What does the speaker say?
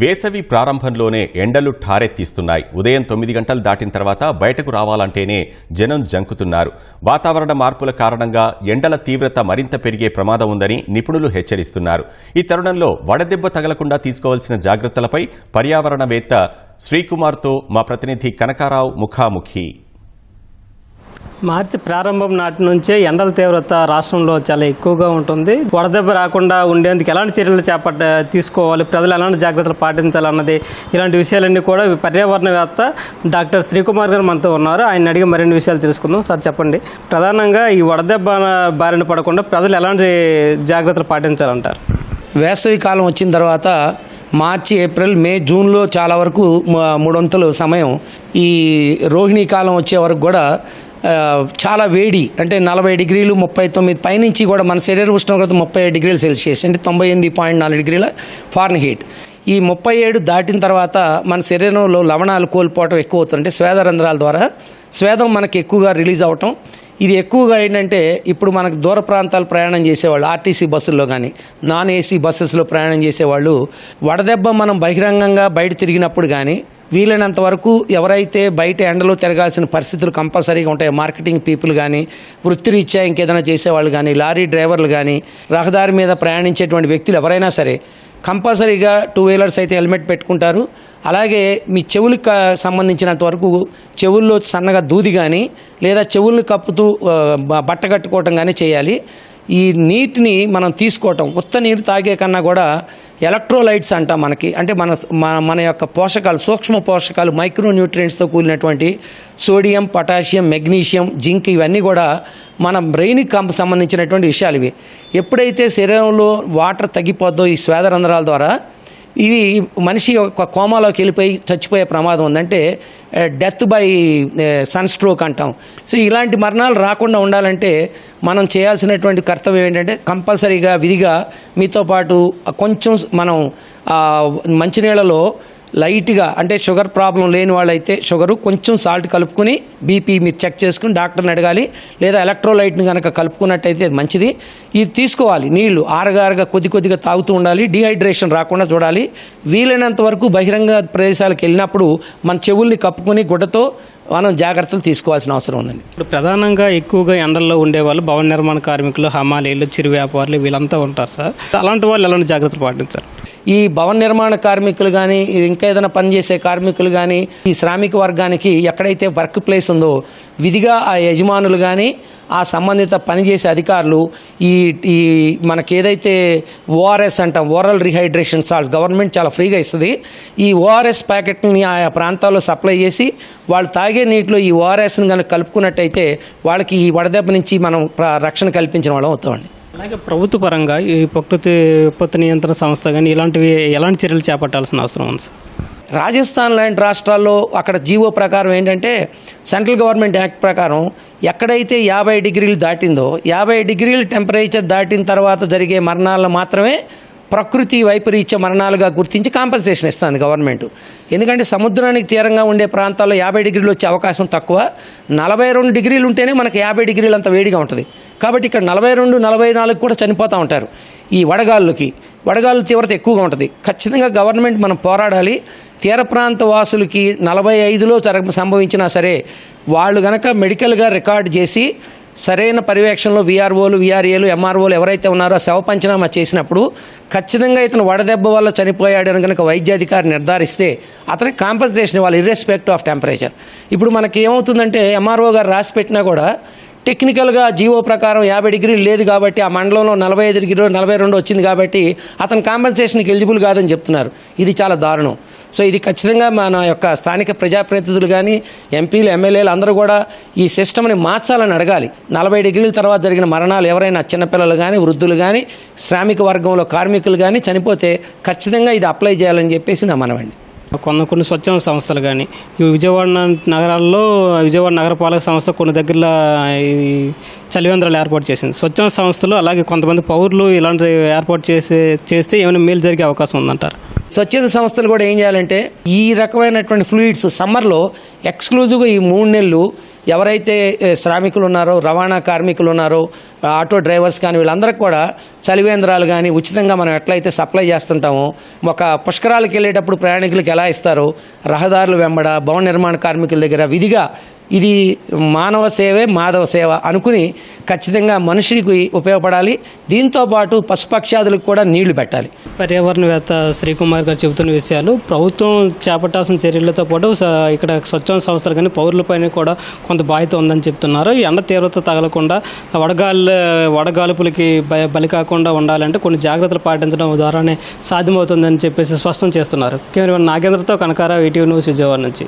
వేసవి ప్రారంభంలోనే ఎండలు ఠారెత్తిస్తున్నాయి ఉదయం తొమ్మిది గంటలు దాటిన తర్వాత బయటకు రావాలంటేనే జనం జంకుతున్నారు. వాతావరణ మార్పుల కారణంగా ఎండల తీవ్రత మరింత పెరిగే ప్రమాదం ఉందని నిపుణులు హెచ్చరిస్తున్నారు. ఈ తరుణంలో వడదెబ్బ తగలకుండా తీసుకోవాల్సిన జాగ్రత్తలపై పర్యావరణవేత్త శ్రీకుమార్తో మా ప్రతినిధి కనకారావు ముఖాముఖి. మార్చి ప్రారంభం నాటి నుంచే ఎండల తీవ్రత రాష్ట్రంలో చాలా ఎక్కువగా ఉంటుంది. వడదెబ్బ రాకుండా ఉండేందుకు ఎలాంటి చర్యలు చేపట్ట తీసుకోవాలి? ప్రజలు ఎలాంటి జాగ్రత్తలు పాటించాలన్నది ఇలాంటి విషయాలన్నీ కూడా పర్యావరణవేత్త డాక్టర్ శ్రీకుమార్ గారు మనతో ఉన్నారు. ఆయన అడిగి మరిన్ని విషయాలు తెలుసుకుందాం. సార్ చెప్పండి. ప్రధానంగా ఈ వడదెబ్బ బారిన పడకుండా ప్రజలు ఎలాంటి జాగ్రత్తలు పాటించాలంటారు? వేసవి కాలం వచ్చిన తర్వాత మార్చి ఏప్రిల్ మే జూన్లో చాలా వరకు మూడొంతులు సమయం ఈ రోహిణీ కాలం వచ్చే వరకు కూడా చాలా వేడి అంటే నలభై డిగ్రీలు ముప్పై తొమ్మిది పైనుంచి కూడా మన శరీర ఉష్ణోగ్రత ముప్పై ఏడు డిగ్రీలు సెల్సియస్ అంటే తొంభై ఎనిమిది పాయింట్ నాలుగు డిగ్రీల ఫారెన్ హీట్ ఈ ముప్పై ఏడు దాటిన తర్వాత మన శరీరంలో లవణాలు కోల్పోవటం ఎక్కువ అవుతుంది. అంటే స్వేద రంధ్రాల ద్వారా స్వేదం మనకి ఎక్కువగా రిలీజ్ అవటం. ఇది ఎక్కువగా ఏంటంటే ఇప్పుడు మనకు దూర ప్రాంతాలు ప్రయాణం చేసేవాళ్ళు ఆర్టీసీ బస్సుల్లో కానీ నాన్ ఏసీ బస్సెస్లో ప్రయాణం చేసేవాళ్ళు వడదెబ్బ మనం బహిరంగంగా బయట తిరిగినప్పుడు కానీ వీలైనంత వరకు ఎవరైతే బయట ఎండలో తిరగాల్సిన పరిస్థితులు కంపల్సరీగా ఉంటాయి మార్కెటింగ్ పీపుల్ కానీ వృత్తిరీత్యా ఇంకేదైనా చేసేవాళ్ళు కానీ లారీ డ్రైవర్లు కానీ రహదారి మీద ప్రయాణించేటువంటి వ్యక్తులు ఎవరైనా సరే కంపల్సరీగా టూ వీలర్స్ అయితే హెల్మెట్ పెట్టుకుంటారు. అలాగే మీ చెవులకు సంబంధించినంత వరకు చెవుల్లో సన్నగా దూది కానీ లేదా చెవుల్ని కప్పుతూ బట్ట కట్టుకోవటం కానీ చేయాలి. ఈ నీటిని మనం తీసుకోవటం. ఉత్త నీరు తాగే కన్నా కూడా ఎలక్ట్రోలైట్స్ అంట మనకి. అంటే మన మన మన యొక్క పోషకాలు సూక్ష్మ పోషకాలు మైక్రో న్యూట్రియంట్స్తో కూడినటువంటి సోడియం పొటాషియం మెగ్నీషియం జింక్ ఇవన్నీ కూడా మన బ్రెయిన్కి సంబంధించినటువంటి విషయాలు ఇవి. ఎప్పుడైతే శరీరంలో వాటర్ తగ్గిపోద్దో ఈ స్వేదరంధ్రాల ద్వారా ఇవి మనిషి యొక్క కోమాలోకి వెళ్ళిపోయి చచ్చిపోయే ప్రమాదం ఉందంటే డెత్ బై సన్ స్ట్రోక్ అంటాం. సో ఇలాంటి మరణాలు రాకుండా ఉండాలంటే మనం చేయాల్సినటువంటి కర్తవ్యం ఏంటంటే కంపల్సరీగా విధిగా మీతో పాటు కొంచెం మనం మంచినీళ్ళలో లైట్గా అంటే షుగర్ ప్రాబ్లం లేని వాళ్ళైతే షుగరు కొంచెం సాల్ట్ కలుపుకుని బీపీ మీరు చెక్ చేసుకుని డాక్టర్ని అడగాలి. లేదా ఎలక్ట్రోలైట్ని కనుక కలుపుకున్నట్టయితే అది మంచిది. ఇది తీసుకోవాలి. నీళ్ళు ఆరగారగా కొద్ది కొద్దిగా తాగుతూ ఉండాలి. డిహైడ్రేషన్ రాకుండా చూడాలి. వీలైనంత వరకు బహిరంగ ప్రదేశాలకు వెళ్ళినప్పుడు మన చెవుల్ని కప్పుకొని గుడ్డతో మనం జాగ్రత్తలు తీసుకోవాల్సిన అవసరం ఉందండి. ఇప్పుడు ప్రధానంగా ఎక్కువగా ఎండల్లో ఉండేవాళ్ళు భవన నిర్మాణ కార్మికులు హమాలీలు చిరు వ్యాపారులు వీళ్ళంతా ఉంటారు సార్. అలాంటి వాళ్ళు ఎలాంటి జాగ్రత్తలు పాటించాలి ఈ భవన నిర్మాణ కార్మికులు కానీ ఇంకా ఏదైనా పనిచేసే కార్మికులు కానీ ఈ శ్రామిక వర్గానికి ఎక్కడైతే వర్క్ ప్లేస్ ఉందో విధిగా ఆ యజమానులు కానీ ఆ సంబంధిత పనిచేసే అధికారులు ఈ ఈ మనకి ఏదైతే ఓఆర్ఎస్ అంటాం ఓరల్ రీహైడ్రేషన్ సాల్ట్స్ గవర్నమెంట్ చాలా ఫ్రీగా ఇస్తుంది ఈ ఓఆర్ఎస్ ప్యాకెట్ని ఆయా ప్రాంతాల్లో సప్లై చేసి వాళ్ళు తాగే నీటిలో ఈ ఓఆర్ఎస్ని కనుక కలుపుకున్నట్టయితే వాళ్ళకి ఈ వడదెబ్బ నుంచి మనం రక్షణ కల్పించిన వాళ్ళం అవుతామండి. అలాగే ప్రభుత్వ పరంగా ఈ ప్రకృతి విపత్తు నియంత్రణ సంస్థ కానీ ఇలాంటివి ఎలాంటి చర్యలు చేపట్టాల్సిన అవసరం ఉంది సార్? రాజస్థాన్ లాంటి రాష్ట్రాల్లో అక్కడ జీవో ప్రకారం ఏంటంటే సెంట్రల్ గవర్నమెంట్ యాక్ట్ ప్రకారం ఎక్కడైతే యాభై డిగ్రీలు దాటిందో యాభై డిగ్రీలు టెంపరేచర్ దాటిన తర్వాత జరిగే మరణాలను మాత్రమే ప్రకృతి వైపరీత్య మరణాలుగా గుర్తించి కాంపన్సేషన్ ఇస్తుంది గవర్నమెంట్ ఎందుకంటే సముద్రానికి తీరంగా ఉండే ప్రాంతాల్లో యాభై డిగ్రీలు వచ్చే అవకాశం తక్కువ. నలభై రెండు డిగ్రీలు ఉంటేనే మనకి యాభై డిగ్రీలు అంత వేడిగా ఉంటుంది. కాబట్టి ఇక్కడ నలభై రెండు నలభై నాలుగు కూడా చనిపోతూ ఉంటారు. ఈ వడగాళ్ళకి. వడగాళ్ళు తీవ్రత ఎక్కువగా ఉంటుంది. ఖచ్చితంగా గవర్నమెంట్ మనం పోరాడాలి. తీర ప్రాంత వాసులకి నలభై ఐదులో జరగ సంభవించినా సరే వాళ్ళు గనక మెడికల్గా రికార్డ్ చేసి సరైన పర్యవేక్షణలో వీఆర్ఓలు వీఆర్ఏలు ఎంఆర్ఓలు ఎవరైతే ఉన్నారో శవ పంచనామా చేసినప్పుడు ఖచ్చితంగా ఇతను వడదెబ్బ వల్ల చనిపోయాడు అని కనుక వైద్యాధికారి నిర్ధారిస్తే అతనికి కాంపన్సేషన్ ఇవ్వాలి ఇర్రెస్పెక్ట్ ఆఫ్ టెంపరేచర్ ఇప్పుడు మనకి ఏమవుతుందంటే ఎంఆర్ఓ గారు రాసి పెట్టినా కూడా టెక్నికల్గా జీవో ప్రకారం యాభై డిగ్రీలు లేదు కాబట్టి ఆ మండలంలో నలభై ఐదు డిగ్రీలు నలభై రెండు వచ్చింది కాబట్టి అతను కాంపెన్సేషన్కి ఎలిజిబుల్ కాదని చెప్తున్నారు. ఇది చాలా దారుణం. సో ఇది ఖచ్చితంగా మన యొక్క స్థానిక ప్రజాప్రతినిధులు కానీ ఎంపీలు ఎమ్మెల్యేలు అందరూ కూడా ఈ సిస్టమ్ని మార్చాలని అడగాలి. నలభై డిగ్రీల తర్వాత జరిగిన మరణాలు ఎవరైనా చిన్నపిల్లలు కానీ వృద్ధులు కానీ శ్రామిక వర్గంలో కార్మికులు కానీ చనిపోతే ఖచ్చితంగా ఇది అప్లై చేయాలని చెప్పేసి నా మనవండి కొన్ని కొన్ని స్వచ్ఛంద సంస్థలు కానీ ఈ విజయవాడ నగరాల్లో విజయవాడ నగరపాలక సంస్థ కొన్ని దగ్గరలో చలివేంద్రాలు ఏర్పాటు చేసింది. స్వచ్ఛంద సంస్థలు అలాగే కొంతమంది పౌరులు ఇలాంటి ఏర్పాటు చేసే చేస్తే ఏమైనా మేలు జరిగే అవకాశం ఉందంటారు? స్వచ్ఛంద సంస్థలు కూడా ఏం చేయాలంటే ఈ రకమైనటువంటి ఫ్లూయిడ్స్ సమ్మర్లో ఎక్స్క్లూజివ్గా ఈ మూడు నెలలు ఎవరైతే శ్రామికులు ఉన్నారో రవాణా కార్మికులు ఉన్నారో ఆటో డ్రైవర్స్ కానీ వీళ్ళందరికీ కూడా చలివేంద్రాలు కానీ ఉచితంగా మనం ఎట్లయితే సప్లై చేస్తుంటామో ఒక పుష్కరాలకు వెళ్ళేటప్పుడు ప్రయాణికులకు ఎలా ఇస్తారో రహదారులు వెంబడ భవన నిర్మాణ కార్మికుల దగ్గర విధిగా ఇది మానవ సేవే మాధవ సేవ అనుకుని ఖచ్చితంగా మనిషికి ఉపయోగపడాలి. దీంతో పాటు పశుపక్షాదులకు కూడా నీళ్ళు పెట్టాలి. పర్యావరణవేత్త శ్రీకుమార్ గారు చెబుతున్న విషయాలు ప్రభుత్వం చేపట్టాల్సిన చర్యలతో పాటు స- ఇక్కడ స్వచ్ఛంద సంస్థలు కానీ పౌరులపైన కూడా కొంత బాధ్యత ఉందని చెప్తున్నారు. ఎండ తీవ్రత తగలకుండా వడగాలి వడగాలుపులకి బలి కాకుండా ఉండాలంటే కొన్ని జాగ్రత్తలు పాటించడం ద్వారానే సాధ్యమవుతుందని చెప్పేసి స్పష్టం చేస్తున్నారు. కేవలం నాగేంద్రతో కనకారావు ఈటీవీ న్యూస్ విజయవాడ నుంచి.